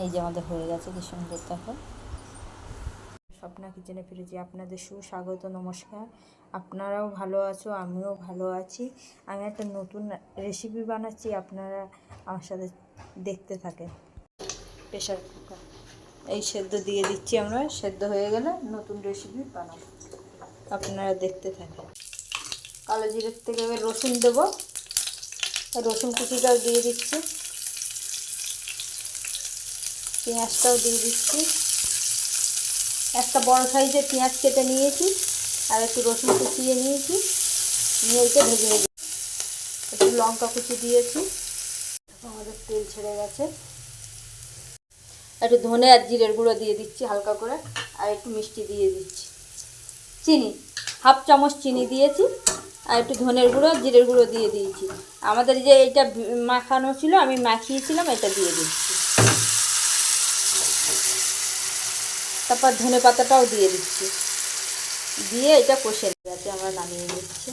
এই যে আমাদের হয়ে গেছে কি সুন্দর দেখো। স্বপ্না কিচেনে ফিরেছি, আপনাদের সুস্বাগত, নমস্কার। আপনারাও ভালো আছো, আমিও ভালো আছি। আমি একটা নতুন রেসিপি বানাচ্ছি, আপনারা আমার সাথে দেখতে থাকেন। Pressure cooker. এই সেদ্ধ দিয়ে দিচ্ছি আমরা, সেদ্ধ হয়ে গেলে নতুন রেসিপি বানাবো। আপনারা দেখতে থাকেন। কালো জিরের থেকে রসুন দেবো। রসুন কুচিটাও দিয়ে দিচ্ছি। পেঁয়াজটাও দিয়ে দিচ্ছি। একটা বড় সাইজের পেঁয়াজ কেটে নিয়েছি আর একটু রসুন কুচিয়ে নিয়েছি। নিয়ে এটা ভেজে ভেজে একটু লঙ্কা কুচি দিয়েছি। আমাদের তেল ছেড়ে গেছে। একটু ধনে আর জিরের গুঁড়ো দিয়ে দিচ্ছি হালকা করে আর একটু মিষ্টি দিয়ে দিচ্ছি। চিনি, হাফ চামচ চিনি দিয়েছি আর একটু ধনের গুঁড়ো জিরের গুঁড়ো দিয়ে দিয়েছি। আমাদের যে এইটা মাখানো ছিল, আমি মাখিয়েছিলাম, এটা দিয়ে দিচ্ছি। তারপর ধনে পাতাটাও দিয়ে দিচ্ছি। দিয়ে এটা কষে যাতে আমরা নামিয়ে দিচ্ছি